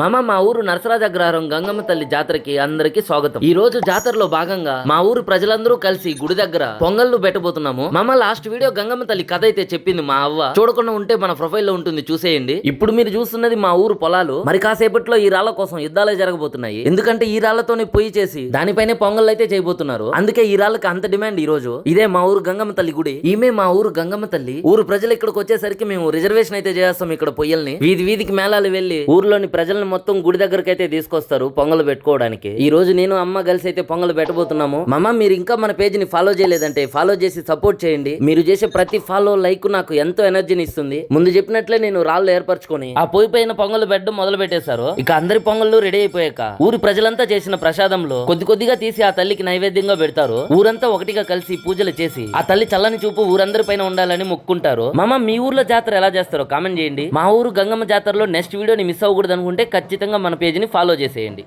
మామ మా ఊరు నరసరాజ అగ్రహారం గంగమ్మ తల్లి జాతరకి అందరికి స్వాగతం. ఈ రోజు జాతరలో భాగంగా మా ఊరు ప్రజలందరూ కలిసి గుడి దగ్గర పొంగళ్ళు పెట్టబోతున్నాము. మామ లాస్ట్ వీడియో గంగమ్మ తల్లి కథ అయితే చెప్పింది మా అవ్వ. చూడకుండా ఉంటే మన ప్రొఫైల్లో ఉంటుంది చూసేయండి. ఇప్పుడు మీరు చూస్తున్నది మా ఊరు పొలాలు. మరి కాసేపట్లో ఈ రాళ్ళ కోసం యుద్ధాలే జరగబోతున్నాయి. ఎందుకంటే ఈ రాళ్ళతోనే పొయ్యి చేసి దానిపైనే పొంగళ్ళు అయితే చేయబోతున్నారు. అందుకే ఈ రాళ్ళకి అంత డిమాండ్ ఈ రోజు. ఇదే మా ఊరు గంగమ్మ తల్లి గుడి. ఈమె మా ఊరు గంగమ్మ తల్లి. ఊరు ప్రజలు ఇక్కడికి వచ్చేసరికి మేము రిజర్వేషన్ అయితే చేస్తాం ఇక్కడ పొయ్యల్ని. వీధి వీధికి మేళాలు వెళ్ళి ఊర్లోని ప్రజలను మొత్తం గుడి దగ్గరికి అయితే తీసుకొస్తారు పొంగలు పెట్టుకోవడానికి. ఈ రోజు నేను అమ్మ కలిసి అయితే పొంగలు పెట్టబోతున్నాము. మమ్మ మీరు ఇంకా మన పేజీని ఫాలో చేయలేదంటే ఫాలో చేసి సపోర్ట్ చేయండి. మీరు చేసే ప్రతి ఫాలో లైక్ నాకు ఎంతో ఎనర్జీని ఇస్తుంది. ముందు చెప్పినట్లే నేను రాళ్ళు ఏర్పరచుకొని ఆ పొయ్యి పైన పొంగలు పెట్టడం మొదలు పెట్టేశారు. ఇక అందరి పొంగళ్ళు రెడీ అయిపోయాక ఊరి ప్రజలంతా చేసిన ప్రసాదంలో కొద్ది కొద్దిగా తీసి ఆ తల్లికి నైవేద్యంగా పెడతారు. ఊరంతా ఒకటిగా కలిసి పూజలు చేసి ఆ తల్లి చల్లని చూపు ఊరందరి పైన ఉండాలని మొక్కుంటారు. మామ మీ ఊర్లో జాతర ఎలా చేస్తారో కామెంట్ చేయండి. మా ఊరు గంగమ్మ జాతరలో నెక్స్ట్ వీడియోని మిస్ అవ్వకూడదు అనుకుంటే ఖచ్చితంగా మన పేజీని ఫాలో చేసేయండి.